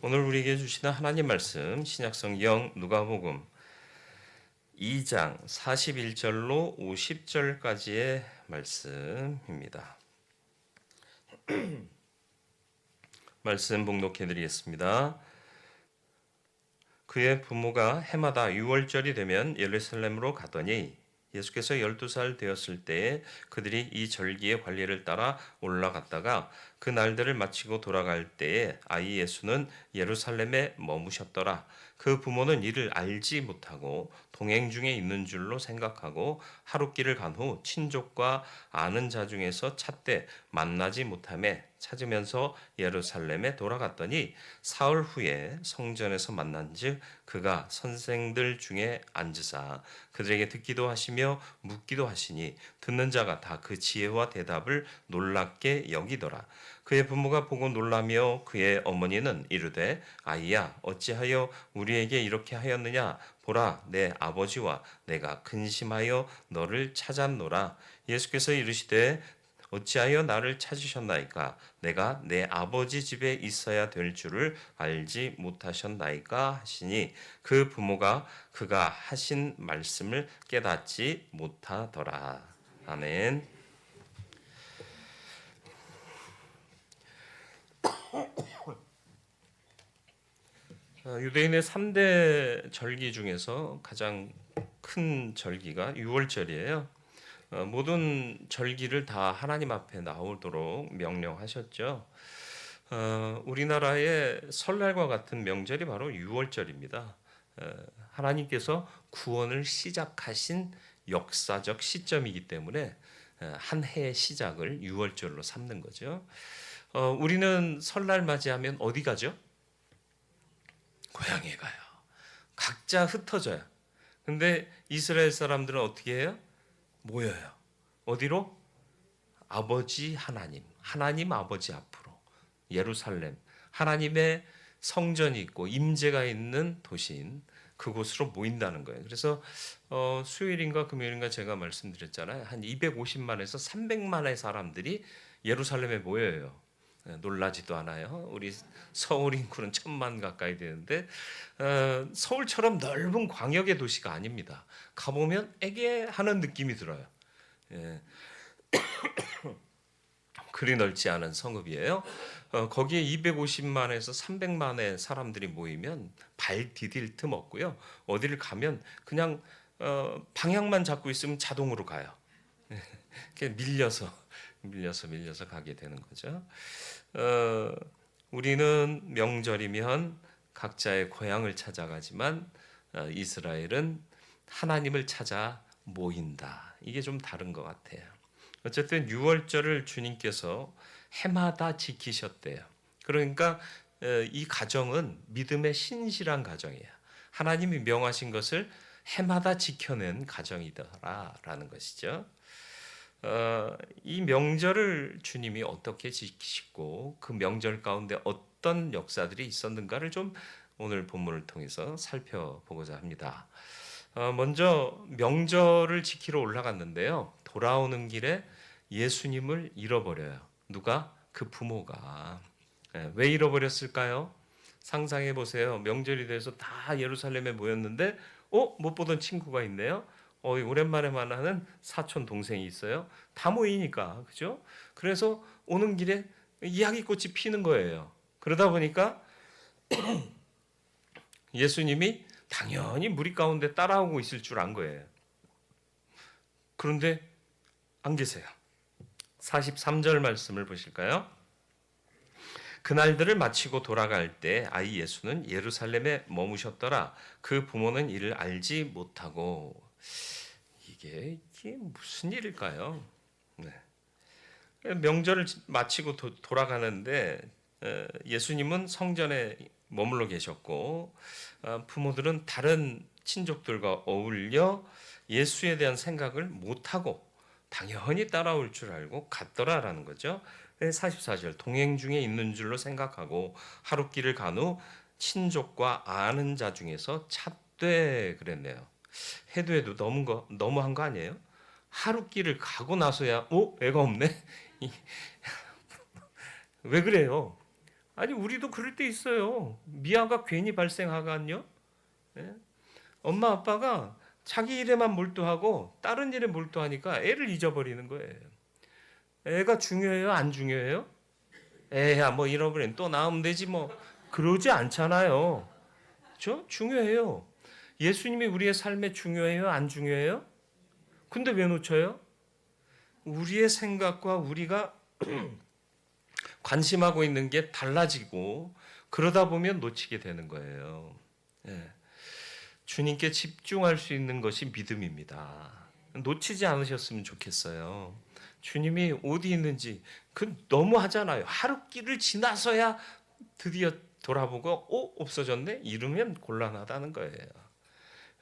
오늘 우리에게 주시는 하나님 말씀 신약성경 누가복음 2장 41절로 50절까지의 말씀입니다. 말씀 봉독해 드리겠습니다. 그의 부모가 해마다 6월절이 되면 예루살렘으로 가더니 예수께서 12살 되었을 때에 그들이 이 절기의 관리를 따라 올라갔다가 그 날들을 마치고 돌아갈 때에 아이 예수는 예루살렘에 머무셨더라. 그 부모는 이를 알지 못하고 동행 중에 있는 줄로 생각하고 하룻길을 간 후 친족과 아는 자 중에서 찾되 만나지 못함에 찾으면서 예루살렘에 돌아갔더니 사흘 후에 성전에서 만난즉 그가 선생들 중에 앉으사 그들에게 듣기도 하시며 묻기도 하시니 듣는 자가 다 그 지혜와 대답을 놀랍게 여기더라 그의 부모가 보고 놀라며 그의 어머니는 이르되 아이야 어찌하여 우리에게 이렇게 하였느냐? 보라 내 아버지와 내가 근심하여 너를 찾았노라. 예수께서 이르시되 어찌하여 나를 찾으셨나이까? 내가 내 아버지 집에 있어야 될 줄을 알지 못하셨나이까? 하시니 그 부모가 그가 하신 말씀을 깨닫지 못하더라. 아멘. 어, 유대인의 3대 절기 중에서 가장 큰 절기가 6월절이에요. 어, 모든 절기를 다 하나님 앞에 나오도록 명령하셨죠. 어, 우리나라의 설날과 같은 명절이 바로 6월절입니다. 하나님께서 구원을 시작하신 역사적 시점이기 때문에 한 해의 시작을 6월절로 삼는 거죠. 우리는 설날 맞이하면 어디 가죠? 고향에 가요. 각자 흩어져요. 근데 이스라엘 사람들은 어떻게 해요? 모여요. 어디로? 아버지 하나님, 하나님 아버지 앞으로 예루살렘, 하나님의 성전이 있고 임재가 있는 도시인 그곳으로 모인다는 거예요. 그래서 어, 수요일인가 금요일인가 제가 말씀드렸잖아요. 한 250만에서 300만의 사람들이 예루살렘에 모여요. 예, 놀라지도 않아요. 우리 서울 인구는 천만 가까이 되는데 어, 서울처럼 넓은 광역의 도시가 아닙니다. 가보면 애게하는 느낌이 들어요. 예. 그리 넓지 않은 성읍이에요. 어, 거기에 250만에서 300만의 사람들이 모이면 발 디딜 틈 없고요. 어디를 가면 그냥 어, 방향만 잡고 있으면 자동으로 가요. 밀려서 밀려서 밀려서 가게 되는 거죠. 어, 우리는 명절이면 각자의 고향을 찾아가지만 어, 이스라엘은 하나님을 찾아 모인다. 이게 좀 다른 것 같아요. 어쨌든 6월절을 주님께서 해마다 지키셨대요. 그러니까 어, 이 가정은 믿음의 신실한 가정이에요. 하나님이 명하신 것을 해마다 지켜낸 가정이더라라는 것이죠. 어, 이 명절을 주님이 어떻게 지키시고 그 명절 가운데 어떤 역사들이 있었는가를 좀 오늘 본문을 통해서 살펴보고자 합니다. 어, 먼저 명절을 지키러 올라갔는데요. 돌아오는 길에 예수님을 잃어버려요. 누가? 그 부모가. 예, 왜 잃어버렸을까요? 상상해 보세요. 명절이 돼서 다 예루살렘에 모였는데, 어? 못 보던 친구가 있네요. 어, 오랜만에 만나는 사촌 동생이 있어요. 다 모이니까 그죠? 그래서 오는 길에 이야기꽃이 피는 거예요. 그러다 보니까 예수님이 당연히 무리 가운데 따라오고 있을 줄 안 거예요. 그런데 안 계세요. 43절 말씀을 보실까요? 그날들을 마치고 돌아갈 때 아이 예수는 예루살렘에 머무셨더라. 그 부모는 이를 알지 못하고 이게, 이게 무슨 일일까요? 네. 명절을 마치고 도, 돌아가는데 예수님은 성전에 머물러 계셨고 어, 부모들은 다른 친족들과 어울려 예수에 대한 생각을 못하고 당연히 따라올 줄 알고 갔더라라는 거죠. 44절 동행 중에 있는 줄로 생각하고 하룻길을 간 후 친족과 아는 자 중에서 찾되 그랬네요. 해도 해도 너무 거 너무한 거 아니에요? 하루 길을 가고 나서야 어 애가 없네. 왜 그래요? 아니 우리도 그럴 때 있어요. 미아가 괜히 발생하간요. 예? 엄마 아빠가 자기 일에만 몰두하고 다른 일에 몰두하니까 애를 잊어버리는 거예요. 애가 중요해요? 안 중요해요? 애야 뭐 잃어버린 또 나오면 되지 뭐 그러지 않잖아요. 저 중요해요. 예수님이 우리의 삶에 중요해요? 안 중요해요? 근데 왜 놓쳐요? 우리의 생각과 우리가 관심하고 있는 게 달라지고 그러다 보면 놓치게 되는 거예요. 예. 주님께 집중할 수 있는 것이 믿음입니다. 놓치지 않으셨으면 좋겠어요. 주님이 어디 있는지 그 너무 하잖아요. 하루 길을 지나서야 드디어 돌아보고 어 없어졌네 이러면 곤란하다는 거예요.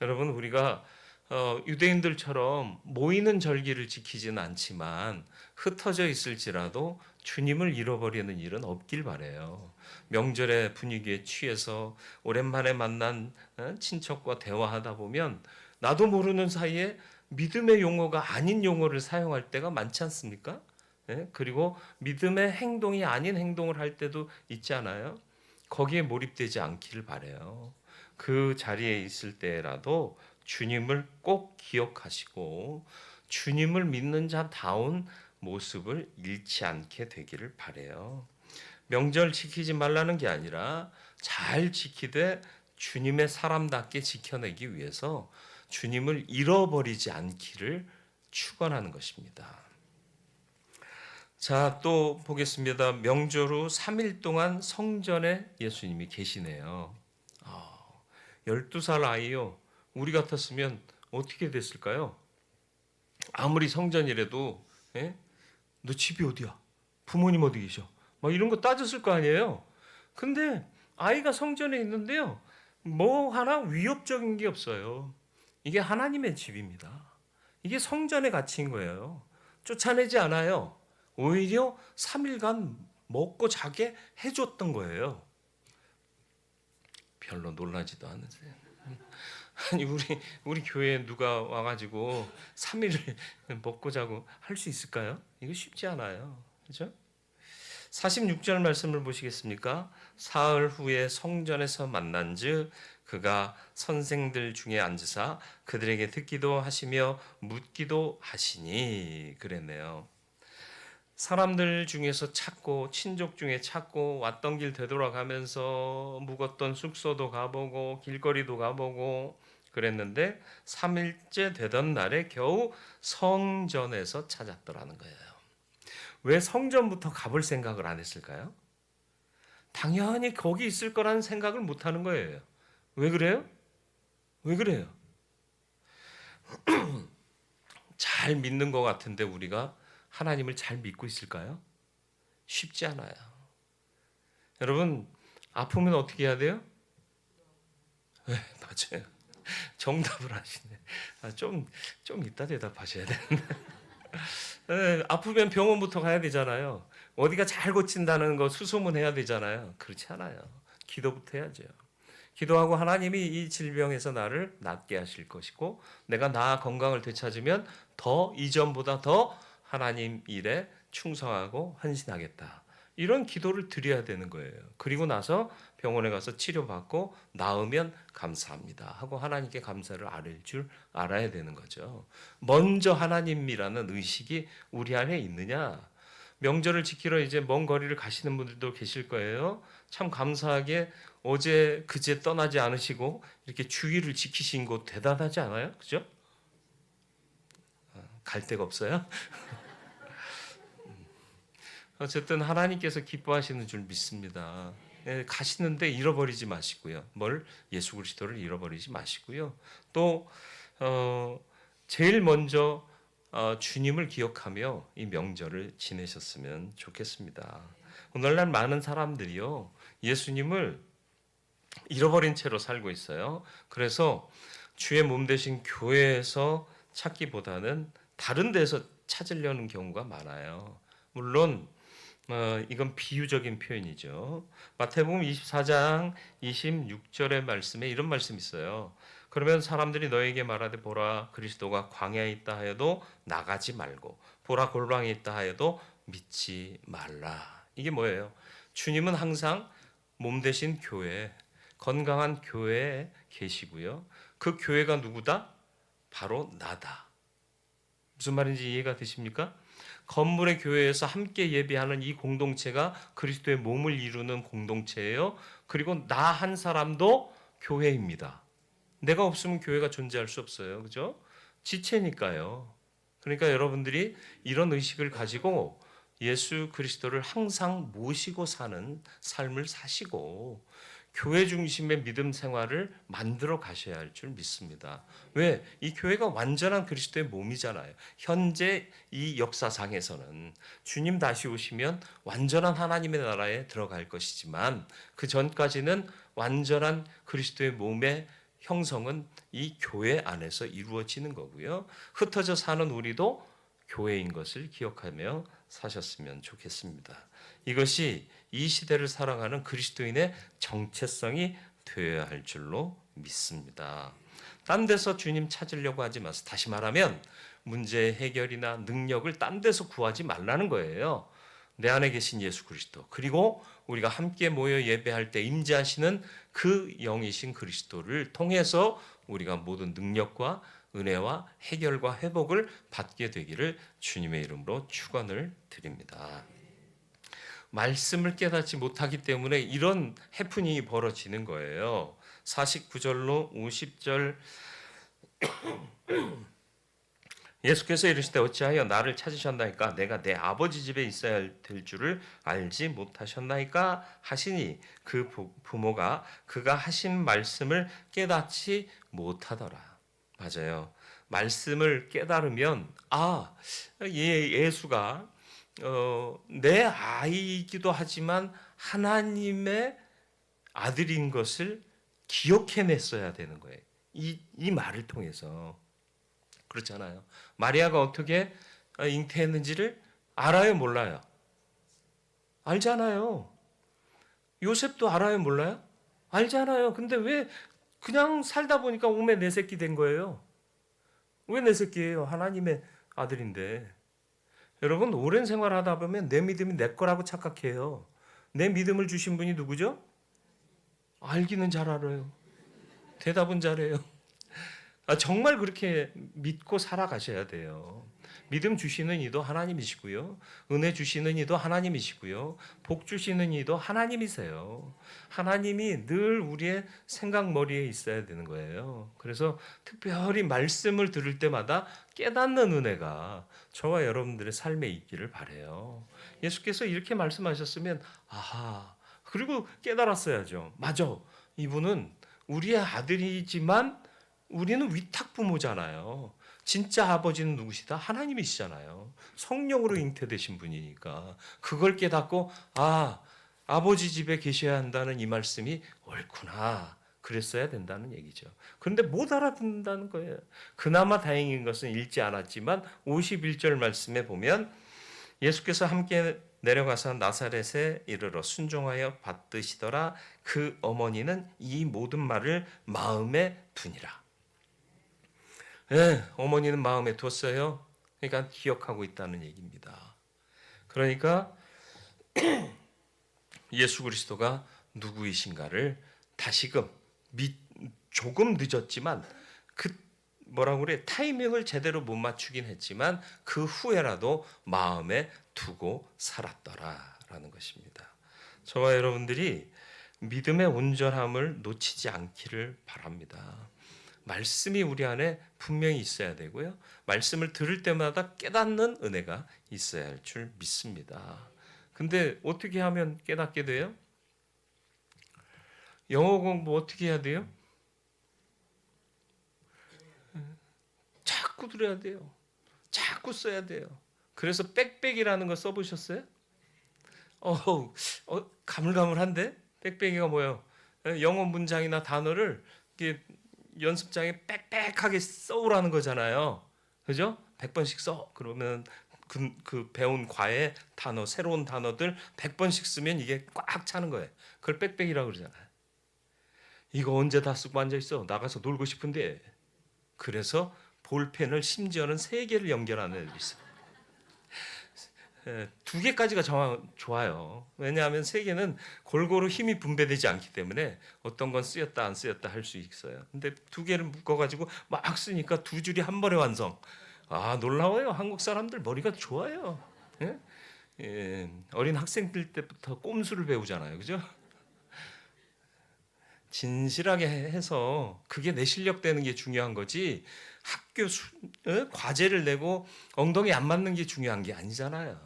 여러분 우리가 어, 유대인들처럼 모이는 절기를 지키지는 않지만 흩어져 있을지라도 주님을 잃어버리는 일은 없길 바래요. 명절의 분위기에 취해서 오랜만에 만난 어, 친척과 대화하다 보면 나도 모르는 사이에 믿음의 용어가 아닌 용어를 사용할 때가 많지 않습니까? 예? 그리고 믿음의 행동이 아닌 행동을 할 때도 있지 않아요? 거기에 몰입되지 않기를 바래요. 그 자리에 있을 때라도 주님을 꼭 기억하시고 주님을 믿는 자다운 모습을 잃지 않게 되기를 바래요. 명절 지키지 말라는 게 아니라 잘 지키되 주님의 사람답게 지켜내기 위해서 주님을 잃어버리지 않기를 축원하는 것입니다. 자, 또 보겠습니다. 명절 후 3일 동안 성전에 예수님이 계시네요. 아, 12살 아이요. 우리 같았으면 어떻게 됐을까요? 아무리 성전이라도 예? 너 집이 어디야? 부모님 어디 계셔? 막 이런 거 따졌을 거 아니에요. 근데 아이가 성전에 있는데요. 뭐 하나 위협적인 게 없어요. 이게 하나님의 집입니다. 이게 성전의 가치인 거예요. 쫓아내지 않아요. 오히려 3일간 먹고 자게 해줬던 거예요. 별로 놀라지도 않으세요. 아니 우리 우리 교회에 누가 와가지고 3일을 먹고 자고 할 수 있을까요? 이거 쉽지 않아요. 그렇죠? 46절 말씀을 보시겠습니까? 사흘 후에 성전에서 만난즉 그가 선생들 중에 앉으사 그들에게 듣기도 하시며 묻기도 하시니 그랬네요. 사람들 중에서 찾고 친족 중에 찾고 왔던 길 되돌아가면서 묵었던 숙소도 가보고 길거리도 가보고 그랬는데 3일째 되던 날에 겨우 성전에서 찾았더라는 거예요. 왜 성전부터 가볼 생각을 안 했을까요? 당연히 거기 있을 거라는 생각을 못 하는 거예요. 왜 그래요? 왜 그래요? 잘 믿는 것 같은데 우리가 하나님을 잘 믿고 있을까요? 쉽지 않아요. 여러분 아프면 어떻게 해야 돼요? 네, 맞아요. 정답을 하시네. 아, 좀, 좀 이따 대답하셔야 되는데. 네, 아프면 병원부터 가야 되잖아요. 어디가 잘 고친다는 거 수소문해야 되잖아요. 그렇지 않아요. 기도부터 해야죠. 기도하고 하나님이 이 질병에서 나를 낫게 하실 것이고 내가 나 건강을 되찾으면 더 이전보다 더 하나님 일에 충성하고 헌신하겠다. 이런 기도를 드려야 되는 거예요. 그리고 나서 병원에 가서 치료받고 나으면 감사합니다. 하고 하나님께 감사를 아를 줄 알아야 되는 거죠. 먼저 하나님이라는 의식이 우리 안에 있느냐? 명절을 지키러 이제 먼 거리를 가시는 분들도 계실 거예요. 참 감사하게 어제 그제 떠나지 않으시고 이렇게 주의를 지키신 거 대단하지 않아요? 그죠? 갈 데가 없어요? 어쨌든 하나님께서 기뻐하시는 줄 믿습니다. 예, 가시는데 잃어버리지 마시고요. 뭘 예수 그리스도를 잃어버리지 마시고요. 또 어, 제일 먼저 어, 주님을 기억하며 이 명절을 지내셨으면 좋겠습니다. 오늘날 많은 사람들이요 예수님을 잃어버린 채로 살고 있어요. 그래서 주의 몸 대신 교회에서 찾기보다는 다른 데서 찾으려는 경우가 많아요. 물론 어, 이건 비유적인 표현이죠. 마태복음 24장 26절의 말씀에 이런 말씀이 있어요. 그러면 사람들이 너에게 말하되 보라 그리스도가 광야에 있다 하여도 나가지 말고 보라 골방에 있다 하여도 믿지 말라. 이게 뭐예요? 주님은 항상 몸 대신 교회, 건강한 교회에 계시고요. 그 교회가 누구다? 바로 나다. 무슨 말인지 이해가 되십니까? 건물의 교회에서 함께 예배하는 이 공동체가 그리스도의 몸을 이루는 공동체예요. 그리고 나 한 사람도 교회입니다. 내가 없으면 교회가 존재할 수 없어요. 그죠? 지체니까요. 그러니까 여러분들이 이런 의식을 가지고 예수 그리스도를 항상 모시고 사는 삶을 사시고 교회 중심의 믿음 생활을 만들어 가셔야 할 줄 믿습니다. 왜? 이 교회가 완전한 그리스도의 몸이잖아요. 현재 이 역사상에서는 주님 다시 오시면 완전한 하나님의 나라에 들어갈 것이지만 그 전까지는 완전한 그리스도의 몸의 형성은 이 교회 안에서 이루어지는 거고요. 흩어져 사는 우리도 교회인 것을 기억하며 사셨으면 좋겠습니다. 이것이 이 시대를 살아가는 그리스도인의 정체성이 되어야 할 줄로 믿습니다. 딴 데서 주님 찾으려고 하지 마세요. 다시 말하면 문제 해결이나 능력을 딴 데서 구하지 말라는 거예요. 내 안에 계신 예수 그리스도 그리고 우리가 함께 모여 예배할 때 임재하시는 그 영이신 그리스도를 통해서 우리가 모든 능력과 은혜와 해결과 회복을 받게 되기를 주님의 이름으로 축원을 드립니다. 말씀을 깨닫지 못하기 때문에 이런 해프닝이 벌어지는 거예요. 49절로 50절 예수께서 이르시되 어찌하여 나를 찾으셨나이까 내가 내 아버지 집에 있어야 될 줄을 알지 못하셨나이까 하시니 그 부- 부모가 그가 하신 말씀을 깨닫지 못하더라. 맞아요. 말씀을 깨달으면 아, 예, 예수가 어, 내 아이이기도 하지만 하나님의 아들인 것을 기억해냈어야 되는 거예요. 이, 이 말을 통해서. 그렇잖아요. 마리아가 어떻게 잉태했는지를 알아요, 몰라요? 알잖아요. 요셉도 알아요, 몰라요? 알잖아요. 근데 왜 그냥 살다 보니까 오메 내 새끼 된 거예요? 왜 내 새끼예요? 하나님의 아들인데. 여러분 오랜 생활하다 보면 내 믿음이 내 거라고 착각해요. 내 믿음을 주신 분이 누구죠? 알기는 잘 알아요. 대답은 잘해요. 아, 정말 그렇게 믿고 살아가셔야 돼요. 믿음 주시는 이도 하나님이시고요. 은혜 주시는 이도 하나님이시고요. 복 주시는 이도 하나님이세요. 하나님이 늘 우리의 생각머리에 있어야 되는 거예요. 그래서 특별히 말씀을 들을 때마다 깨닫는 은혜가 저와 여러분들의 삶에 있기를 바래요. 예수께서 이렇게 말씀하셨으면 아하 그리고 깨달았어야죠. 맞아. 이분은 우리의 아들이지만 우리는 위탁 부모잖아요. 진짜 아버지는 누구시다? 하나님이시잖아요. 성령으로 잉태되신 분이니까 그걸 깨닫고 아 아버지 집에 계셔야 한다는 이 말씀이 옳구나. 그랬어야 된다는 얘기죠. 그런데 못 알아듣는다는 거예요. 그나마 다행인 것은 읽지 않았지만 51절 말씀에 보면 예수께서 함께 내려가서 나사렛에 이르러 순종하여 받드시더라 그 어머니는 이 모든 말을 마음에 두니라. 예, 어머니는 마음에 뒀어요. 그러니까 기억하고 있다는 얘기입니다. 그러니까 예수 그리스도가 누구이신가를 다시금 미, 조금 늦었지만 그 뭐라고 그래 타이밍을 제대로 못 맞추긴 했지만 그 후에라도 마음에 두고 살았더라라는 것입니다. 저와 여러분들이 믿음의 온전함을 놓치지 않기를 바랍니다. 말씀이 우리 안에 분명히 있어야 되고요. 말씀을 들을 때마다 깨닫는 은혜가 있어야 할 줄 믿습니다. 근데 어떻게 하면 깨닫게 돼요? 영어 공부 어떻게 해야 돼요? 자꾸 들어야 돼요. 자꾸 써야 돼요. 그래서 빽빽이라는 거 써보셨어요? 어, 어 가물가물한데 빽빽이가 뭐예요? 영어 문장이나 단어를 이게 연습장에 빽빽하게 써오라는 거잖아요. 그죠? 100번씩 써. 그러면 그, 그 배운 과에 단어, 새로운 단어들 100번씩 쓰면 이게 꽉 차는 거예요. 그걸 빽빽이라고 그러잖아요. 이거 언제 다 쓰고 앉아 있어? 나가서 놀고 싶은데. 그래서 볼펜을 심지어는 세 개를 연결하는 애들이 있어. 예, 두 개까지가 정확 좋아요. 왜냐하면 세 개는 골고루 힘이 분배되지 않기 때문에 어떤 건 쓰였다 안 쓰였다 할 수 있어요. 근데 두 개를 묶어가지고 막 쓰니까 두 줄이 한 번에 완성. 아 놀라워요. 한국 사람들 머리가 좋아요. 예? 예, 어린 학생들 때부터 꼼수를 배우잖아요, 그죠? 진실하게 해- 해서 그게 내 실력 되는 게 중요한 거지 학교 수, 어? 과제를 내고 엉덩이 안 맞는 게 중요한 게 아니잖아요.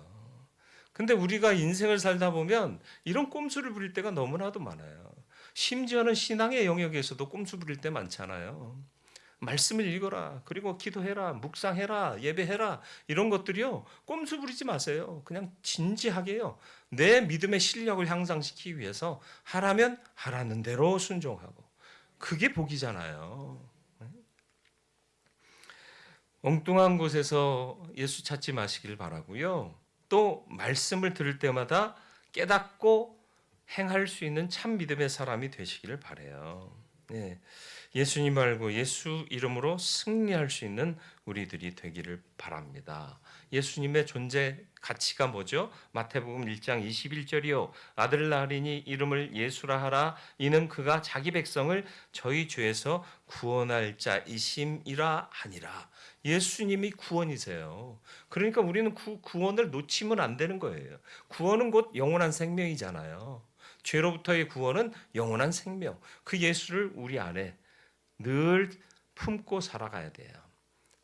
근데 우리가 인생을 살다 보면 이런 꼼수를 부릴 때가 너무나도 많아요. 심지어는 신앙의 영역에서도 꼼수 부릴 때 많잖아요. 말씀을 읽어라. 그리고 기도해라. 묵상해라. 예배해라. 이런 것들이요. 꼼수 부리지 마세요. 그냥 진지하게요. 내 믿음의 실력을 향상시키기 위해서 하라면 하라는 대로 순종하고. 그게 복이잖아요. 엉뚱한 곳에서 예수 찾지 마시길 바라고요. 또 말씀을 들을 때마다 깨닫고 행할 수 있는 참 믿음의 사람이 되시기를 바래요. 예. 예수님 말고 예수 이름으로 승리할 수 있는 우리들이 되기를 바랍니다. 예수님의 존재 가치가 뭐죠? 마태복음 1장 21절이요. 아들 낳으리니 이름을 예수라 하라. 이는 그가 자기 백성을 저희 죄에서 구원할 자이심이라 하니라. 예수님이 구원이세요. 그러니까 우리는 구, 구원을 놓치면 안 되는 거예요. 구원은 곧 영원한 생명이잖아요. 죄로부터의 구원은 영원한 생명. 그 예수를 우리 안에 늘 품고 살아가야 돼요.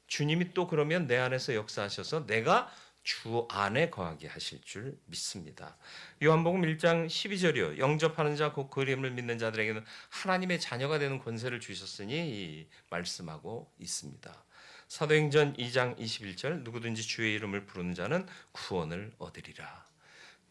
주님이 또 그러면 내 안에서 역사하셔서 내가 주 안에 거하게 하실 줄 믿습니다. 요한복음 1장 12절이요. 영접하는 자 곧 그림을 믿는 자들에게는 하나님의 자녀가 되는 권세를 주셨으니 말씀하고 있습니다. 사도행전 2장 21절 누구든지 주의 이름을 부르는 자는 구원을 얻으리라.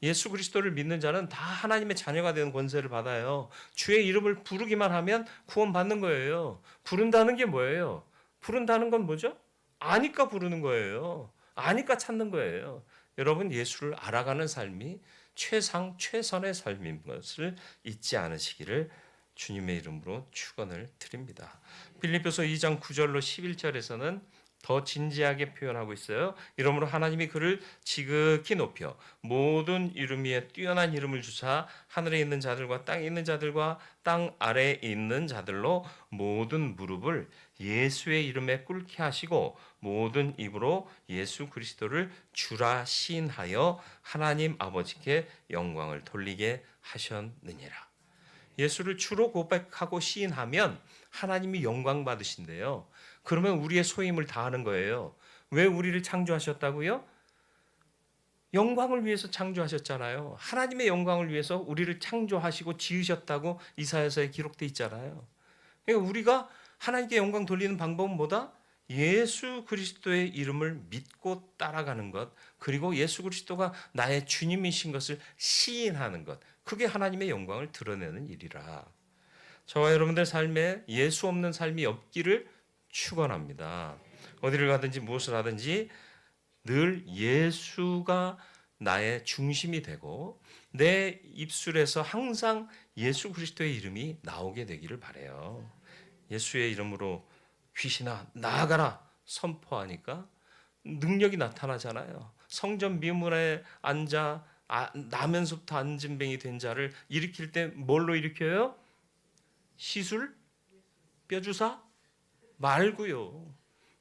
예수 그리스도를 믿는 자는 다 하나님의 자녀가 되는 권세를 받아요. 주의 이름을 부르기만 하면 구원 받는 거예요. 부른다는 게 뭐예요? 부른다는 건 뭐죠? 아니까 부르는 거예요. 아니까 찾는 거예요. 여러분 예수를 알아가는 삶이 최상 최선의 삶인 것을 잊지 않으시기를 주님의 이름으로 축원을 드립니다. 빌립보서 2장 9절로 11절에서는 더 진지하게 표현하고 있어요. 이러므로 하나님이 그를 지극히 높여 모든 이름 위에 뛰어난 이름을 주사 하늘에 있는 자들과 땅에 있는 자들과 땅 아래에 있는 자들로 모든 무릎을 예수의 이름에 꿇게 하시고 모든 입으로 예수 그리스도를 주라 시인하여 하나님 아버지께 영광을 돌리게 하셨느니라. 예수를 주로 고백하고 시인하면 하나님이 영광 받으신대요. 그러면 우리의 소임을 다하는 거예요. 왜 우리를 창조하셨다고요? 영광을 위해서 창조하셨잖아요. 하나님의 영광을 위해서 우리를 창조하시고 지으셨다고 이사야서에 기록돼 있잖아요. 그러니까 우리가 하나님께 영광 돌리는 방법은 뭐다? 예수 그리스도의 이름을 믿고 따라가는 것, 그리고 예수 그리스도가 나의 주님이신 것을 시인하는 것, 그게 하나님의 영광을 드러내는 일이라. 저와 여러분들 삶에 예수 없는 삶이 없기를 축원합니다. 어디를 가든지 무엇을 하든지 늘 예수가 나의 중심이 되고 내 입술에서 항상 예수 그리스도의 이름이 나오게 되기를 바래요. 예수의 이름으로 귀신아 나아가라 선포하니까 능력이 나타나잖아요. 성전 미문에 앉아 아, 나면서부터 안진뱅이 된 자를 일으킬 때 뭘로 일으켜요? 시술? 뼈주사? 말고요.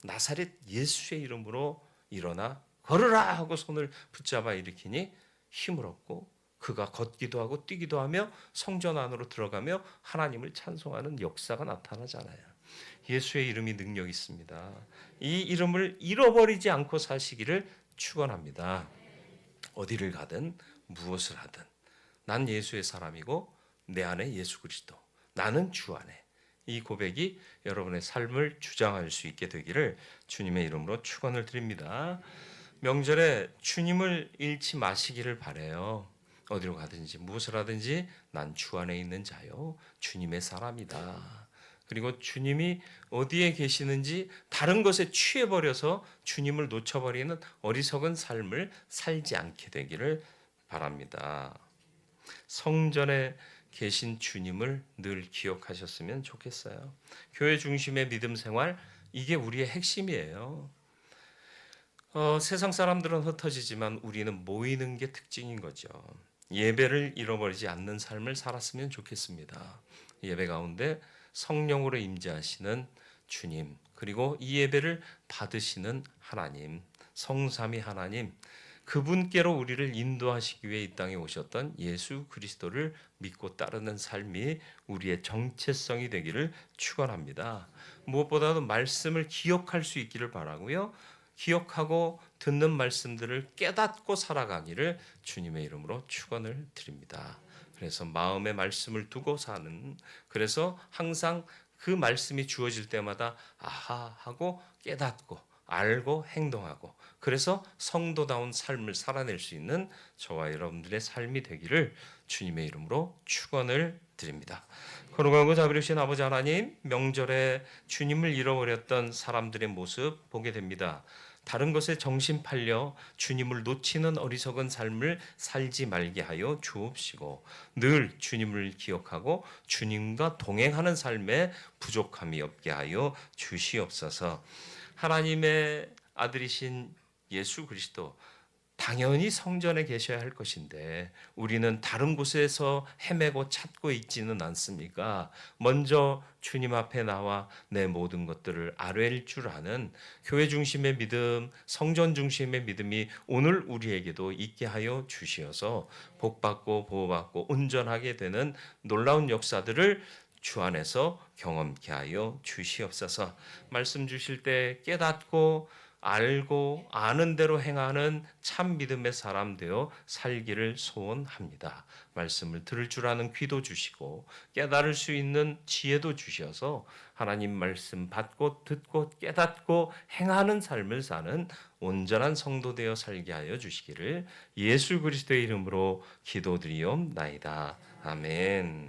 나사렛 예수의 이름으로 일어나 걸으라 하고 손을 붙잡아 일으키니 힘을 얻고 그가 걷기도 하고 뛰기도 하며 성전 안으로 들어가며 하나님을 찬송하는 역사가 나타나잖아요. 예수의 이름이 능력 있습니다. 이 이름을 잃어버리지 않고 사시기를 축원합니다. 어디를 가든 무엇을 하든 난 예수의 사람이고 내 안에 예수 그리스도 나는 주 안에 이 고백이 여러분의 삶을 주장할 수 있게 되기를 주님의 이름으로 축원을 드립니다. 명절에 주님을 잃지 마시기를 바래요. 어디로 가든지 무엇을 하든지 난 주 안에 있는 자요 주님의 사람이다. 그리고 주님이 어디에 계시는지 다른 것에 취해 버려서 주님을 놓쳐 버리는 어리석은 삶을 살지 않게 되기를 바랍니다. 성전에 계신 주님을 늘 기억하셨으면 좋겠어요. 교회 중심의 믿음 생활 이게 우리의 핵심이에요. 어, 세상 사람들은 흩어지지만 우리는 모이는 게 특징인 거죠. 예배를 잃어버리지 않는 삶을 살았으면 좋겠습니다. 예배 가운데 성령으로 임재하시는 주님, 그리고 이 예배를 받으시는 하나님, 성삼위 하나님, 그분께로 우리를 인도하시기 위해 이 땅에 오셨던 예수 그리스도를 믿고 따르는 삶이 우리의 정체성이 되기를 축원합니다. 무엇보다도 말씀을 기억할 수 있기를 바라고요. 기억하고 듣는 말씀들을 깨닫고 살아가기를 주님의 이름으로 축원을 드립니다. 그래서 마음의 말씀을 두고 사는 그래서 항상 그 말씀이 주어질 때마다 아하 하고 깨닫고 알고 행동하고 그래서 성도다운 삶을 살아낼 수 있는 저와 여러분들의 삶이 되기를 주님의 이름으로 축원을 드립니다. 거룩하고 자비로우신 아버지 하나님 명절에 주님을 잃어버렸던 사람들의 모습 보게 됩니다. 다른 것에 정신 팔려 주님을 놓치는 어리석은 삶을 살지 말게 하여 주옵시고 늘 주님을 기억하고 주님과 동행하는 삶에 부족함이 없게 하여 주시옵소서. 하나님의 아들이신 예수 그리스도 당연히 성전에 계셔야 할 것인데 우리는 다른 곳에서 헤매고 찾고 있지는 않습니까? 먼저 주님 앞에 나와 내 모든 것들을 아뢰일 줄 아는 교회 중심의 믿음, 성전 중심의 믿음이 오늘 우리에게도 있게 하여 주시어서 복받고 보호받고 온전하게 되는 놀라운 역사들을 주 안에서 경험케 하여 주시옵소서. 말씀 주실 때 깨닫고 알고 아는 대로 행하는 참 믿음의 사람 되어 살기를 소원합니다. 말씀을 들을 줄 아는 귀도 주시고 깨달을 수 있는 지혜도 주셔서 하나님 말씀 받고 듣고 깨닫고 행하는 삶을 사는 온전한 성도 되어 살게 하여 주시기를 예수 그리스도의 이름으로 기도드리옵나이다. 아멘.